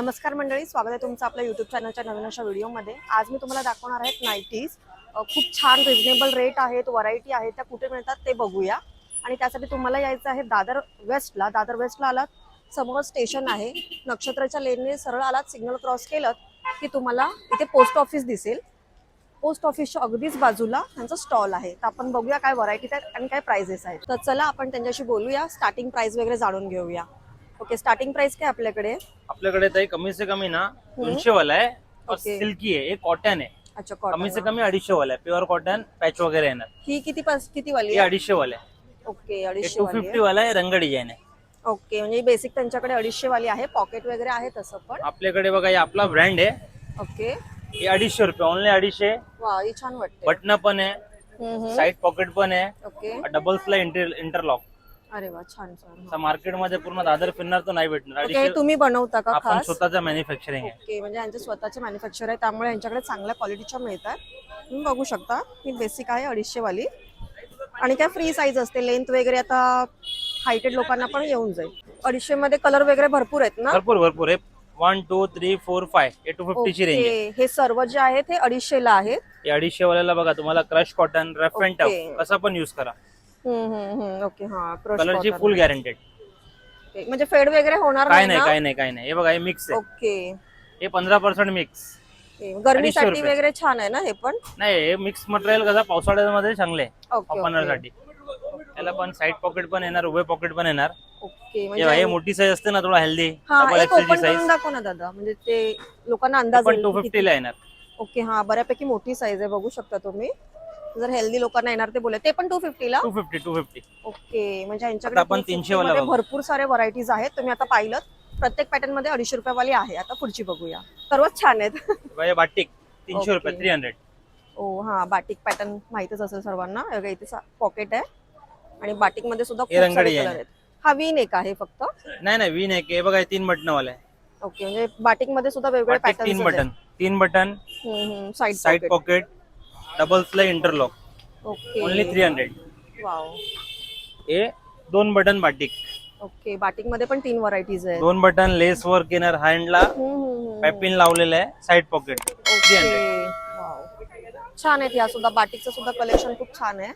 नमस्कार मंडळी स्वागत आहे तुमचं आपल्या युट्यूब चॅनलच्या नवीन अशा व्हिडिओमध्ये आज मी तुम्हाला दाखवणार आहेत नाईटीज खूप छान रिझनेबल रेट आहेत व्हरायटी आहेत त्या कुठे मिळतात ते बघूया. आणि त्यासाठी तुम्हाला यायचं आहे दादर वेस्टला दादर वेस्टला आलात समोर स्टेशन आहे. नक्षत्राच्या लेनने सरळ आलात सिग्नल क्रॉस केलं की तुम्हाला इथे पोस्ट ऑफिस दिसेल. पोस्ट ऑफिसच्या अगदीच बाजूला त्यांचा स्टॉल आहे. तर आपण बघूया काय व्हरायटी आहेत आणि काय प्राइजेस आहेत. तर चला आपण त्यांच्याशी बोलूया. स्टार्टिंग प्राइस वगैरे जाणून घेऊया. ओके स्टार्टिंग प्राइस काय आपल्याकडे? आपल्याकडे ताई कमी से कमी ना दोनशे वाला आहे. और ओके. सिल्की आहे. एक कॉटन आहे. अच्छा कमी से कमी अडीचशे वाला आहे. प्युअर कॉटन पॅच वगैरे येणार. ही किती पास किती वाली हे आहे? अडीचशे वाला आहे. ओके अडीचशे टू फिफ्टी वाला आहे रंग डिझाईन आहे ओके म्हणजे बेसिक त्यांच्याकडे अडीचशे वाली आहे. पॉकेट वगैरे आहे तसं पण? आपल्याकडे बघा हे आपला ब्रँड आहे. ओके. हे अडीचशे रुपये ओनली अडीचशे. वा ही छान वाटते बटन पण आहे. हम्म, हम्म. साईड पॉकेट पण आहे. ओके. डबल्सला इंटर इंटरलॉक अरे वा छान छान आता मार्केटमध्ये पूर्ण दादर फिरणार तर नाही भेटणार. ओके हे अडीचशे तुम्ही बनवता का आपण खास? स्वतःचा मॅन्युफॅक्चरिंग आहे. ओके म्हणजे यांचे स्वतःचे मॅन्युफॅक्चर आहे त्यामुळे यांच्याकडे चांगल्या क्वालिटीच्या मिळतात. तुम्ही बघू शकता ही बेसिक आहे अडीचशे वाली आणि काय फ्री साईज असते लेंथ वगैरे आता हायटेड लोकांना पण येऊन जाईल. अडीचशे मध्ये कलर वगैरे भरपूर आहेत ना? भरपूर भरपूर. आहे one two three four five हे टू फिफ्टीची रेंज आहे ओके हे सर्व जे आहेत हे अडीचशे ला आहेत. हे अडीचशे वाल्याला बघा तुम्हाला crush cotton rough and. Tough कसा पण युज करा. ओके हा कलरची. Full guaranteed. म्हणजे फेड वगैरे होणार काय नाही काय नाही काय नाही. हे बघा हे मिक्स आहे. ओके हे पंधरा पर्सेंट मिक्स. गरमीसाठी. वगैरे छान आहे ना हे पण? नाही हे मिक्स मटेरियल कसं पावसाळ्यामध्ये चांगले वापरण्यासाठी त्याला पण साईड पॉकेट पण येणार उभे पॉकेट पण येणार. ओके हे म्हणजे मोठी साईज असते ना थोडा हेल्दी साईज करून दाखव ना दादा. म्हणजे ते लोकांना अंदाज टू येणार. ओके हा बऱ्यापैकी मोठी साईज आहे बघू शकता तुम्ही. जर हेल्दी लोकांना येणार ते बोले ते पण टू ला? Two fifty two fifty okay म्हणजे आता यांच्याकडे आपण 250 300 वाला मध्ये बघू. भरपूर सारे व्हरायटीज आहेत. तुम्ही आता पाहिलं प्रत्येक पॅटर्नमध्ये अडीचशे रुपयावाली आहे. आता पुढची बघूया. सर्वच छान आहेत. बाटिक तीनशे. रुपये थ्री हंड्रेड ओ हा बाटिक पॅटर्न माहितच असेल सर्वांना. हे बघा इथे पॉकेट आहे. आणि बाटिकमध्ये सुद्धा हे खूप रंगडी सारे आहे. कलर आहेत. हा विन एक आहे फक्त. नाही नाही वीन आहे. हे बघा हे तीन बटन वाला आहे. ओके म्हणजे बाटिकमध्ये सुद्धा वेगवेगळे बाटिक तीन बटन. तीन button pattern side side pocket डबल्सला interlock. Okay. Only three hundred wow हे दोन बटन बाटिक. ओके बाटिकमध्ये पण तीन व्हरायटीज आहेत. दोन बटन लेस वर्क येणार हँडला. पॅपिन लावलेलं आहे side pocket three hundred okay wow छान आहेत या सुद्धा. बाटिकचं सुद्धा कलेक्शन खूप छान आहे.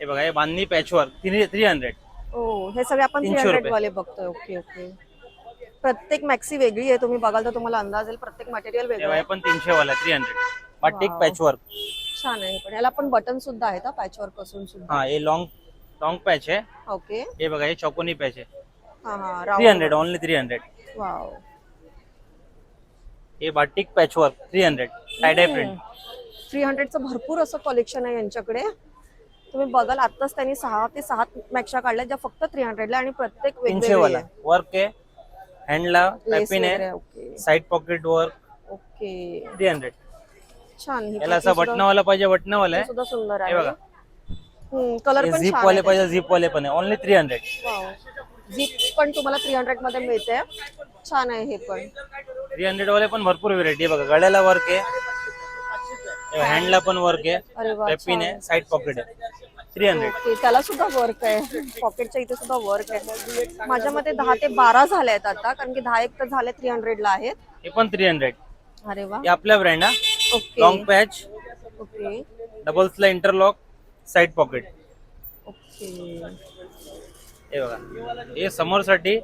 हे बघा हे बांधणी patch work three three hundred oh हे सगळे आपण थ्री 300 हंड्रेड रुपये. वाले बघतोय. Okay okay. प्रत्येक मॅक्सी वेगळी आहे. तुम्ही बघाल तर तुम्हाला अंदाज येईल. प्रत्येक मटेरियल वेगळं तेव्हा हे आहे. पण तीनशे वाला three hundred batik Wow. Patch work छान आहे पण याला पण बटन सुद्धा आहेत पॅच वर्कपासून सुद्धा. हा हे लॉंग लॉंग पॅच आहे. ओके हे बघा हे चौकोनी पॅच आहे. हा हा three round hundred only three hundred wow हे batik patch work three hundred आहे प्रिंट थ्री हंड्रेडचं भरपूर असं कलेक्शन आहे यांच्याकडे. तुम्ही बघाल आताच त्यांनी सहा ते सात मॅक्शा काढल्या ज्या फक्त थ्री हंड्रेडला आणि प्रत्येक तीनशे वेगवेगळी वाला आहे. वर्क आहे. हँडला Lace पॅपिन वगैरे आहे okay side pocket work okay three hundred छान याला असं बटनावाला पाहिजे बटनावाला आहे सुद्धा सुंदर हे आहे. बघा. कलर पण झिप छान वाले आहे पाहिजे झिप वाले पण आहे. ओनली थ्री हंड्रेड झिप पण तुम्हाला थ्री हंड्रेडमध्ये मिळते. छान आहे हे पण. थ्री हंड्रेड वाले पण भरपूर व्हेरायटी आहे. बघा गळ्याला वर्क आहे. हँडला पण वर्क आहे. अरे वा पॅपिन आहे साईड पॉकेट आहे. थ्री हंड्रेड ओके त्याला सुद्धा वर्क आहे. पॉकेटच्या इथे सुद्धा वर्क आहे. माझ्या मते दहा ते बारा झाले आहेत आता कारण की दहा एक तर झाले थ्री हंड्रेडला आहेत. हे पण थ्री हंड्रेड अरे वा. हे आपल्या ब्रँड हा. ओके लॉंग पॅच ओके डबल्सला इंटरलॉक साईड पॉकेट ओके हे बघा. हे समोर साठी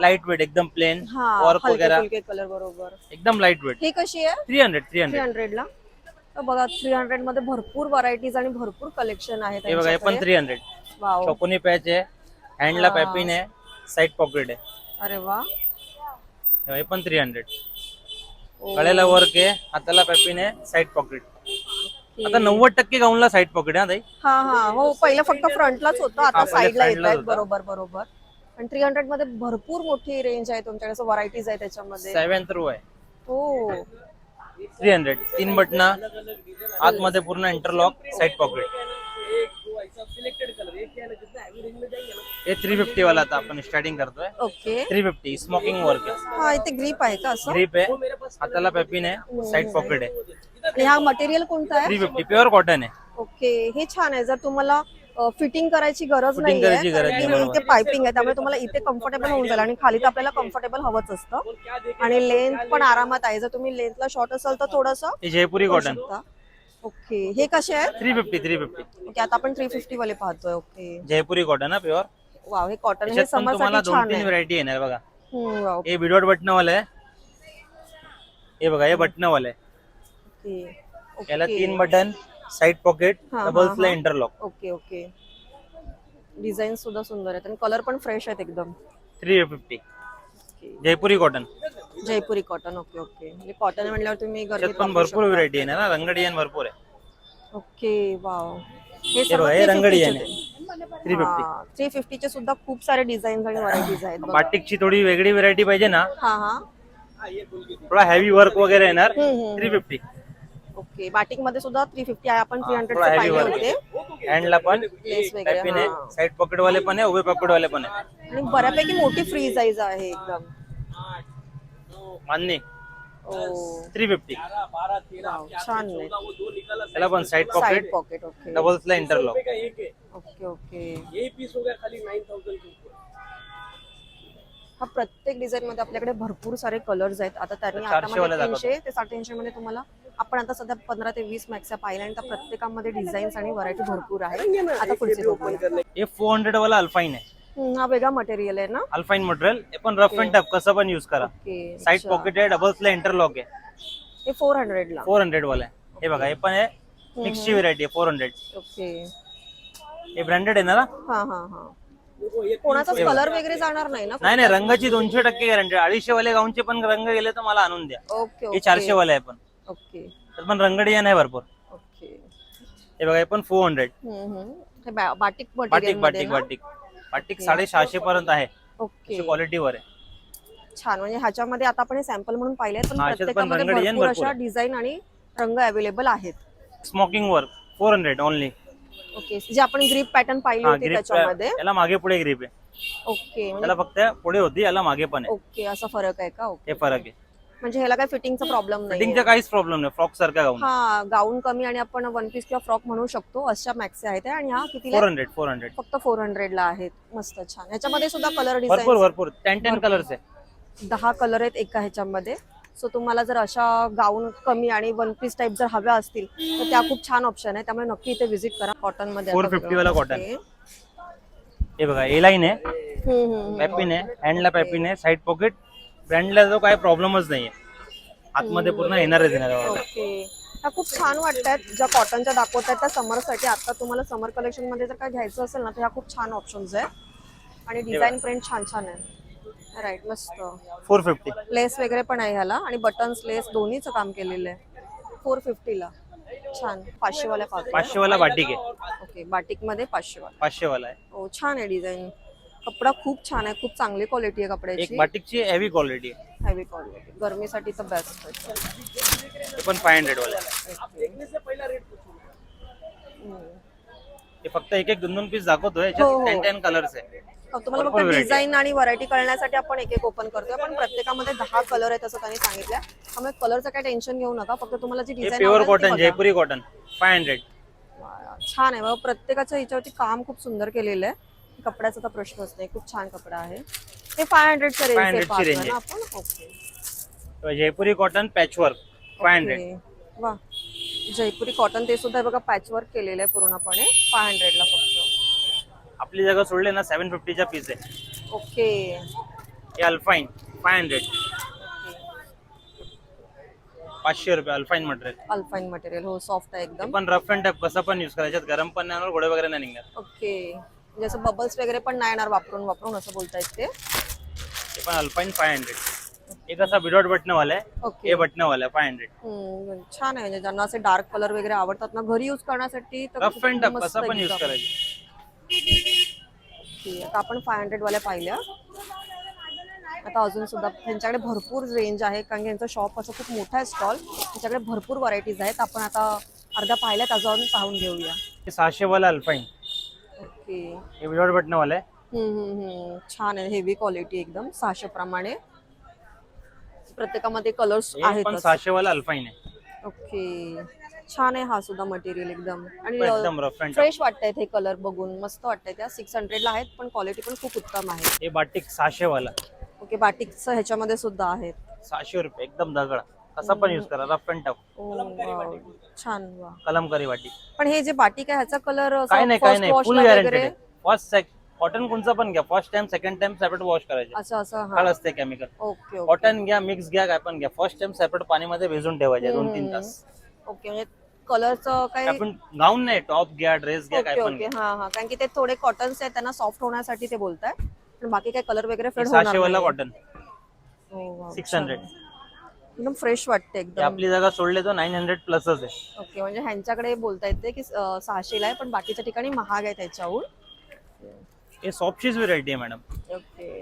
लाइट वेट एकदम प्लेन वर्क वगैरे. कलर बरोबर. एकदम लाइट वेट ही कशी आहे? Three hundred three three hundred हंड्रेडला तर बघा थ्री हंड्रेडमध्ये भरपूर व्हरायटीज आणि भरपूर कलेक्शन आहे हे बघा हे पण थ्री हंड्रेड वाव चौकोनी पॅच आहे हँडला. पॅपिन आहे साईड पॉकेट आहे. अरे वा. हे पण थ्री हंड्रेड गळ्याला वर्क आहे हाताला पॅपिन आहे साईड पॉकेट आता नव्वद टक्के गाऊनला साईड पॉकेट आहे हा ताई? हा हा. हो पहिलं फक्त फ्रंटलाच होतं आता पहिले साईडला येत front लाच आहेत होतं. बरोबर बरोबर. आणि थ्री हंड्रेडमध्ये भरपूर मोठी रेंज आहे तुमच्याकडे असं व्हरायटीज आहे त्याच्यामध्ये. सेवन थ्रू आहे. हो. थ्री हंड्रेड तीन बटना आतमध्ये पूर्ण इंटरलॉक साईड पॉकेट हे थ्री फिफ्टी वाला आता आपण स्टार्टिंग करतोय. Okay three fifty smocking work आहे. हा इथे ग्रीप आहे का असं? ग्रीप आहे. हाताला पॅपिन आहे साईड पॉकेट आहे. आणि हा मटेरियल कोणता आहे? थ्री फिफ्टी प्युअर कॉटन आहे. ओके हे छान आहे. जर तुम्हाला फिटिंग करायची गरज Fitting नाही करायची गरज नाही, बरोबर. इथे पायपिंग आहे. त्यामुळे तुम्हाला इथे कम्फर्टेबल होऊन जाईल. आणि खाली तर आपल्याला कम्फर्टेबल हवंच असतं. आणि लेंथ पण आरामात आहे. जर तुम्ही लेंथला शॉर्ट असाल तर थोडस हे जयपुरी कॉटन ओके हे कसे आहेत? Three fifty three fifty okay आता आपण थ्री फिफ्टी वाले पाहतोय. ओके जयपुरी कॉटन हा प्युअर वाव हे कॉटन हे त्याच्यात पण तुम्हाला समरसाठी दोन छान तीन आहे. व्हरायटी येणार बघा. हम्म, वाव हे बटनवाला आहे. हे बघा हे बटनवाला आहे. ओके याला ओके. तीन बटन साईड पॉकेट हा, डबल्स ला हा. Interlock okay okay. डिझाईन सुद्धा सुंदर आहेत आणि कलर पण फ्रेश आहेत एकदम. Three fifty Jaipuri cotton Jaipuri cotton okay okay. म्हणजे कॉटन म्हणल्यावर तुम्ही त्याच्यात गर्दीत पण वापरू भरपूर. व्हरायटी आहे ना रंग डिझाईन भरपूर आहे. ओके वाव हे हे सर्व बघा हे रंग 350 डिझाईन चे. आहे थ्री फिफ्टी थ्री फिफ्टीचे सुद्धा खूप सारे डिझाईन आणि व्हरायटीज आहेत बघा. बाटिकची थोडी वेगळी व्हरायटी पाहिजे ना. हा हा. थोडा हेवी वर्क वगैरे येणार. हम्म, हम्म, थ्री फिफ्टी ओके बाटिकमध्ये सुद्धा थ्री फिफ्टी आहे. आपण थ्री हंड्रेड थोडा heavy पाहिले work. होते. हँडला पण. लेस वगैरे पॅपिन हा. आहे. साईड पॉकेट वाले पण आहे उभे पॉकेट वाले पण आहे. आणि बऱ्यापैकी मोठी फ्री साईज आहे एकदम. मान्य. ओ थ्री फिफ्टी वाव, छान आहे त्याला पण side pocket pocket okay doubles ला इंटरलॉक ओके ओके यही पीस हो गया खाली नाइन थाउजेंड के ऊपर। हा प्रत्येक डिझाईन मध्ये आपल्याकडे भरपूर सारे कलर्स आहेत. आता त्यांनी चारशे आता वाला मध्ये दाखवतो. तीनशे ते साडेतीनशे मध्ये तुम्हाला आपण आता सध्या पंधरा ते वीस मॅक्स पाहिल्या आणि त्या प्रत्येकामध्ये डिझाईन्स आणि व्हरायटी भरपूर आहे आता पुढचे. हे फोर हंड्रेड वाला अल्फाईन आहे. हा वेगळा मटेरियल आहे ना? अल्फाईन मटेरियल हे पण रफ अँड टफ कसं पण युज करा. ओके साईड पॉकेट आहे डबल्स ला इंटरलॉक आहे. हे फोर हंड्रेड ला. फोर हंड्रेड वाला आहे. हे बघा हे पण आहे. मिक्सची व्हरायटी आहे फोर हंड्रेड ओके हे ब्रँडेड आहे ना हा हा हा. कोणाचाच कलर वगैरे जाणार नाही ना नाही नाही रंगाची दोनशे टक्के गॅरंटी अडीचशे वाले गाऊनचे पण रंग गेले तर मला आणून द्या. ओके हे चारशे वाले आहे पण. ओके पण रंग डिझाइन आहे भरपूर. ओके हे बघा हे पण फोर हंड्रेड हम्म, हम्म. हे बा- बाटिक बाटिकमध्ये बाटिक ना? बाटिक. बाटिक साडेसहाशे पर्यंत आहे. ओके क्वालिटीवर आहे. छान. म्हणजे ह्याच्यामध्ये आता आपण हे सॅम्पल म्हणून पाहिले पण ह्याच्यात पण प्रत्येकामध्ये रंग design भरपूर भरपूर. अशा आहे. डिझाईन आणि रंग अवेलेबल आहेत. Smocking work four hundred only okay जे आपण ग्रीप पॅटर्न पाहिली हा होती ग्रीप त्याच्यामध्ये. याला मागे पुढे ग्रीप आहे. ओके म्हणजे त्याला फक्त पुढे होती याला मागे पण आहे. ओके असा फरक आहे का? ओके हे फरक आहे. म्हणजे ह्याला काय फिटिंगचा प्रॉब्लेम नाही फिटिंगचा काहीच प्रॉब्लेम नाही फ्रॉक सारखा गाऊन. हा गाऊन कमी आणि आपण वन पीस किंवा फ्रॉक म्हणू शकतो अशा मॅक्स आहेत. आणि हा कितीला? फोर? हंड्रेड फोर हंड्रेड फक्त फोर हंड्रेड ला आहेत. मस्त छान. ह्याच्यामध्ये सुद्धा कलर भरपूर डिझाईन भरपूर टेन टेन कलर्स आहे. दहा कलर आहेत एका ह्याच्यामध्ये. सो तुम्हाला जर अशा गाऊन कमी आणि वन पीस टाईप जर हव्या असतील तर त्या खूप छान ऑप्शन आहे. त्यामुळे नक्की इथे व्हिजिट करा. कॉटनमध्ये 450 वाला cotton. Okay. हे बघा ए लाईन आहे. हम्म, हम्म, हम्म. पॅपिन आहे. हँडला पॅपिन आहे. साईड पॉकेट ब्रँडला जो काय प्रॉब्लेमच नाहीये. आतमध्ये पूर्ण येणारच येणार ओके. ह्या खूप छान वाटतात ज्या कॉटनच्या दाखवतात त्या समरसाठी आता तुम्हाला समर कलेक्शनमध्ये जर काय घ्यायचं असेल ना तर ह्या खूप छान ऑप्शन्स आहेत. आणि डिझाईन प्रिंट छान छान आहे. राईट मस्त. फोर फिफ्टी लेस वगैरे पण आहे ह्याला आणि बटन्स लेस दोन्हीचं काम केलेलं आहे. फोर फिफ्टीला छान. पाचशे वाल्या पाहतो पाचशे वाला बाटिक आहे. ओके बाटिकमध्ये पाचशे वाला पाचशे वाला आहे. हो छान आहे डिझाईन कपडा खूप छान आहे खूप चांगली क्वालिटी आहे एक कपड्याची बाटिकची हेवी क्वालिटी आहे. हेवी क्वालिटी गरमीसाठी तर बेस्ट आहे. ते पण फाय हंड्रेड वाला. हम्म. ते फक्त एक एक दोन दोन पीस दाखवतोय हो, याच्यात हो. टेन टेन कलर्स आहे. तुम्हाला भरपूर फक्त variety डिझाईन आणि व्हरायटी कळण्यासाठी आपण एक एक ओपन करतोय. पण प्रत्येकामध्ये दहा कलर आहेत असं त्यांनी सांगितलं त्यामुळे कलरचं काय टेन्शन घेऊ नका. फक्त तुम्हाला जी हे design pure cotton Jaipuri cotton five hundred छान आहे. बाबा प्रत्येकाच्या ह्याच्यावरती काम खूप सुंदर केलेलं आहे. कपड्याचा तर प्रश्नच नाही खूप छान कपडा आहे. हे फाय 500 ची रेंज आपण? Okay Jaipuri cotton patch work five hundred okay. वा. जयपुरी कॉटन ते सुद्धा बघा पॅचवर्क केलेलं आहे पूर्णपणे. फाय हंड्रेडला फक्त. आपली जागा सोडले ना सेव्हन फिफ्टीचा पीस आहे. ओके हे अल्फाईन फाय हंड्रेड पाचशे रुपये अल्फाईन मटेरियल अल्फाईन मटेरियल हो सॉफ्ट आहे एकदम. पण रफ अँड टफ कसं पण युज करायच्यात गरम पण नाही होणार घोडे वगैरे नाही निघणार. ओके म्हणजे असं बबल्स वगैरे पण नाही येणार वापरून वापरून असं बोलतायत ते. पण अल्फाईन फाय हंड्रेड हे कसा विदाउट बटनवाला आहे. ओके. हे बटनवाला आहे फाय हंड्रेड हम्म, छान आहे. म्हणजे ज्यांना असे डार्क कलर वगैरे आवडतात ना घरी युज करण्यासाठी तर रफ अँड टफ मस्त कसं पण युज एकदम. करायचं. ओके, आता आपण फाय हंड्रेड वाल्या पाहिल्या. आता अजून सुद्धा त्यांच्याकडे भरपूर रेंज आहे कारण की यांचं शॉप असं खूप मोठा आहे स्टॉल त्यांच्याकडे भरपूर व्हरायटीज आहेत. आपण आता अर्ध्या पाहिल्यात अजून पाहून घेऊया. सहाशे वाला अल्फाईन ओके. हे विदाउट बटनवाला आहे हम्म, हम्म, हम्म. छान आहे. हेवी क्वालिटी एकदम सहाशे प्रमाणे. प्रत्येकामध्ये कलर्स हे आहेत पण सहाशे वाला अल्फाईन आहे. ओके. छान आहे हा सुद्धा मटेरियल एकदम. आणि पण एकदम रफ अँड फ्रेश वाटतायत हे कलर बघून. मस्त वाटतंय त्या. सिक्स हंड्रेडला आहेत पण क्वालिटी पण खूप उत्तम आहे. हे बाटिक सहाशे वाला ओके बाटिकचं ह्याच्यामध्ये सुद्धा आहेत. सहाशे रुपये एकदम दगड. कसा पण युज करा. Rough and tough oh, wow. छान वा कलमकारी वाटी. पण हे जे बाटिक आहे ह्याचा कलर काय नाही काय नाही. फुल गॅरंटेड आहे. फर्स्ट कॉटन कोणचं पण घ्या. First time second time separate wash करायचे. असं असं काळ हा असते केमिकल ओके ओके. कॉटन घ्या मिक्स घ्या काय पण घ्या. फर्स्ट टाइम सेपरेट पाणीमध्ये भिजून ठेवायचे दोन तीन तास. ओके म्हणजे कलरचं काही आपण गाऊन नाही टॉप घ्या ड्रेस घ्या काय ओके पण ओके. घ्या. हा हा. कारण की ते थोडे कॉटन्स आहेत त्यांना सॉफ्ट होण्यासाठी ते बोलताय पण बाकी काही कलर वगैरे फेड सहाशे होणार वाला नाही. कॉटन हो, सिक्स छान. एकदम फ्रेश वाटते एकदम. आपली जागा सोडले तर नाईन हंड्रेड प्लसच आहे. ओके म्हणजे ह्यांच्याकडे बोलता येते की अं, सहाशेला आहे पण बाकीच्या ठिकाणी महाग आहे त्याच्याहून. हे सॉफ्टचीच व्हेरायटी आहे madam okay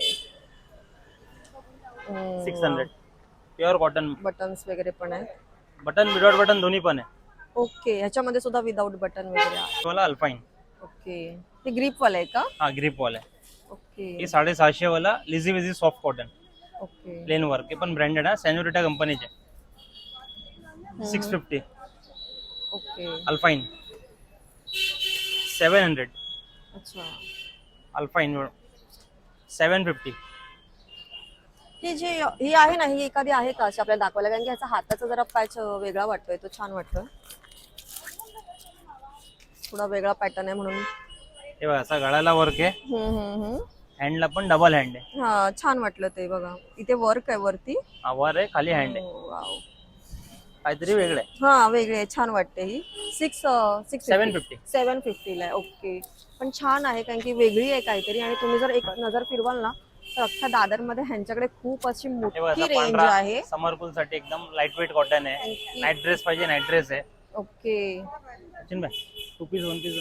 six hundred pure cotton buttons वगैरे पण आहे बटन विदाउट बटन दोन्ही पण आहे. ओके ह्याच्यामध्ये सुद्धा विदाऊट बटन वगैरे आहे. अल्फाईन ओके ते ग्रीप वाला आहे का? हा ग्रीप वाला आहे. ओके हे साडेसहाशे वाला लिझी विझी soft cotton okay. Plain work हे पण ब्रँडेड आहे सॅन्युरिटा कंपनीचे. Six fifty okay. अल्फाईन seven hundred अच्छा. अल्फाईन सेवन फिफ्टी ही जी ही आहे ना ही एखादी आहे का अशी आपल्याला दाखवायला? कारण की ह्याचा हाताचा जरा पॅच वेगळा वाटतोय तो छान वाटतोय. थोडा वेगळा पॅटर्न आहे म्हणून. हे बघा असा गळाला वर्क आहे. हम्म, हम्म, हम्म. हँडला पण डबल हँड आहे. हा छान वाटलं ते बघा. इथे वर्क आहे वरती. वर आहे खाली हँड आहे. हो, वाव. काहीतरी वेगळं आहे. हा वेगळी आहे छान वाटते ही. Six six 750. सेवन फिफ्टीला आहे ओके पण छान आहे कारण की वेगळी आहे काहीतरी. आणि तुम्ही जर एक नजर फिरवाल ना तर अख्ख्या दादरमध्ये ह्यांच्याकडे खूप अशी हे बघा मोठी असा रेंज पांढरा आहे. समर कूल साठी एकदम लाइट वेट कॉटन आहे. नाईट ड्रेस पाहिजे नाईट ड्रेस आहे. ओके सचिन भाई two piece one piece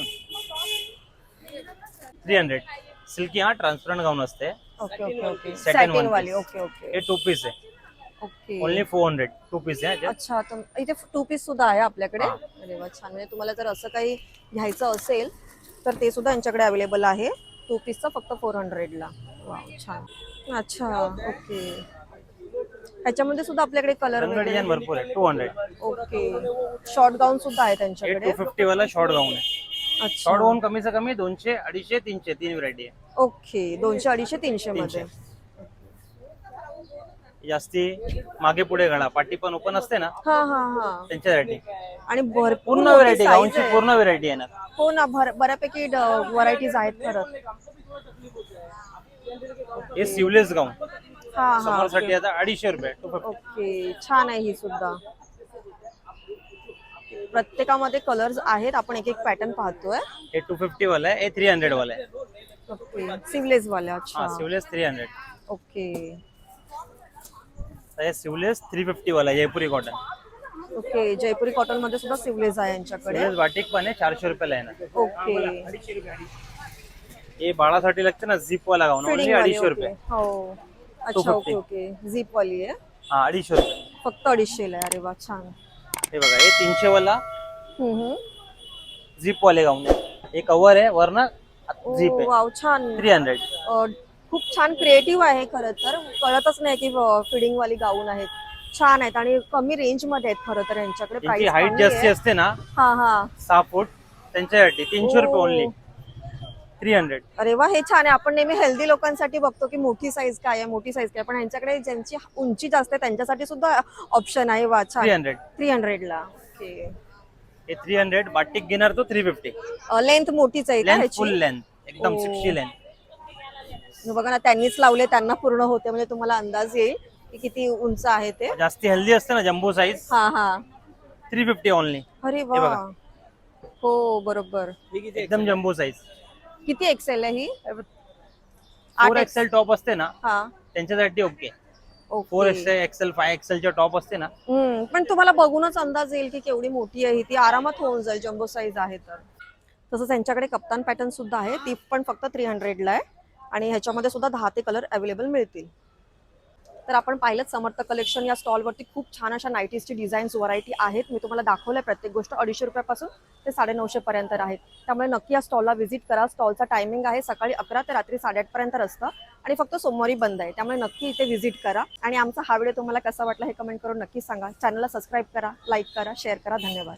three hundred silky हा ट्रान्सपरंट गाऊन असते. Okay okay okay. Satin satin one वाली piece. Okay okay. हे टू पीस आहे. Okay. Only four hundred two piece आहे. अच्छा. इथे टू पीस सुद्धा आहे आपल्याकडे. हा. अरे वा छान. म्हणजे तुम्हाला जर असं काही घ्यायचं असेल तर ते सुद्धा यांच्याकडे अवेलेबल आहे. टू पीसचं फक्त फोर हंड्रेडला वा छान. अच्छा ओके. ह्याच्यामध्ये सुद्धा आपल्याकडे कलर रंग डिझाईन भरपूर आहे two hundred okay. Short gown सुद्धा आहे हे त्यांच्याकडे फिफ्टी वाला शॉर्ट गाऊन आहे. शॉर्ट गाऊन कमीचं कमी दोनशे अडीचशे तीनशे तीन व्हरायटी आहे. ओके दोनशे अडीचशे तीनशे मध्ये. जास्ती मागे पुढे गळा पाठी पण ओपन असते ना? हा हा हा. त्यांच्यासाठी आणि भरपूर पूर्ण व्हरायटी size गाऊनची आहे. पूर्ण व्हरायटी येणार. हो ना भर बऱ्यापैकी व्हरायटीज आहेत खरंच हे सिवलेस गाऊन हा हा. आता अडीचशे रुपये टू फिफ्टी ओके छान आहे ही सुद्धा. प्रत्येकामध्ये कलर्स आहेत आपण एक एक पॅटर्न पाहतोय. हे टू फिफ्टी वाला आहे हे थ्री हंड्रेड वाला आहे. ओके सिवलेस वाले हा अच्छा सिवलेस थ्री हंड्रेड ओके हे सिवलेस थ्री फिफ्टी वाला आहे जयपुरी कॉटन ओके जयपुरी कॉटनमध्ये सुद्धा सिवलेस आहे यांच्याकडे. सिवलेस बाटिक पण आहे चारशे रुपयाला येणार ओके हे बाळासाठी लागते ना झिप वाला गाऊन वाली अडीचशे रुपये. ओके हो. अच्छा ओके ओके झीप वाली आहे. हा अडीचशे रुपये. फक्त अडीचशेला आहे अरे वा छान. हे बघा हे तीनशे वाला. झिप वाले गाऊन आहे. हे कव्हर आहे वरनं झिप वाव छान. थ्री हंड्रेड खूप छान क्रिएटिव्ह आहे खरं तर. कळतच नाही की फिडिंग वाली गाऊन आहेत. छान आहेत आणि कमी रेंजमध्ये आहेत खरं तर यांच्याकडे हाईट जास्ती असते ना हा हा. सहा फूट त्यांच्यासाठी तीनशे रुपये. Only three hundred. अरे वा हे छान आहे. आपण नेहमी हेल्दी लोकांसाठी बघतो की मोठी साईज काय आहे मोठी साईज काय. पण यांच्याकडे ज्यांची उंची जास्त आहे त्यांच्यासाठी सुद्धा ऑप्शन आहे. वा थ्री छान हंड्रेड. थ्री हंड्रेडला ओके हे थ्री हंड्रेड बाटिक घेणार तो थ्री फिफ्टी. लेंथ मोठीच आहे का लेंथ ह्याची? फुल लेंथ एकदम ओ. सिक्स्टी लेंथ बघा ना त्यांनीच लावले त्यांना पूर्ण होते म्हणजे तुम्हाला अंदाज येईल की किती उंच आहे ते. जास्ती हेल्दी असते ना जम्बो साईज हा हा. थ्री फिफ्टी ओनली अरे बघा. वा. हो बरोबर. एकदम जम्बो साईज किती एक्सेल आहे ही? फोर एक्सेल टॉप असते ना हा. त्यांच्यासाठी okay four okay XL XL five एक्सेलच्या top असते ना. हम्म, पण तुम्हाला बघूनच अंदाज येईल की केवढी मोठी आहे. ती आरामात होऊन जाईल जम्बो साईज आहे तर. तसंच त्यांच्याकडे कप्तान पॅटर्न सुद्धा आहे. ती पण फक्त थ्री हंड्रेडला आहे. आणि ह्याच्यामध्ये सुद्धा दहा ते कलर अवेलेबल मिळतील. तर आपण पाहिलं समर्थ कलेक्शन या स्टॉलवरती खूप छान अशा नाईटीजची डिझाईन्स व्हरायटी आहेत. मी तुम्हाला दाखवलंय प्रत्येक गोष्ट. अडीचशे रुपयापासून ते साडेनऊशे पर्यंत आहेत. त्यामुळे नक्की या स्टॉलला व्हिजिट करा. स्टॉलचा टायमिंग आहे सकाळी अकरा ते रात्री साडेआठपर्यंत असतं आणि फक्त सोमवारी बंद आहे. त्यामुळे नक्की इथे व्हिजिट करा. आणि आमचा हा व्हिडिओ तुम्हाला कसा वाटला हे कमेंट करून नक्की सांगा. चॅनलला सबस्क्राईब करा लाईक करा शेअर करा. धन्यवाद.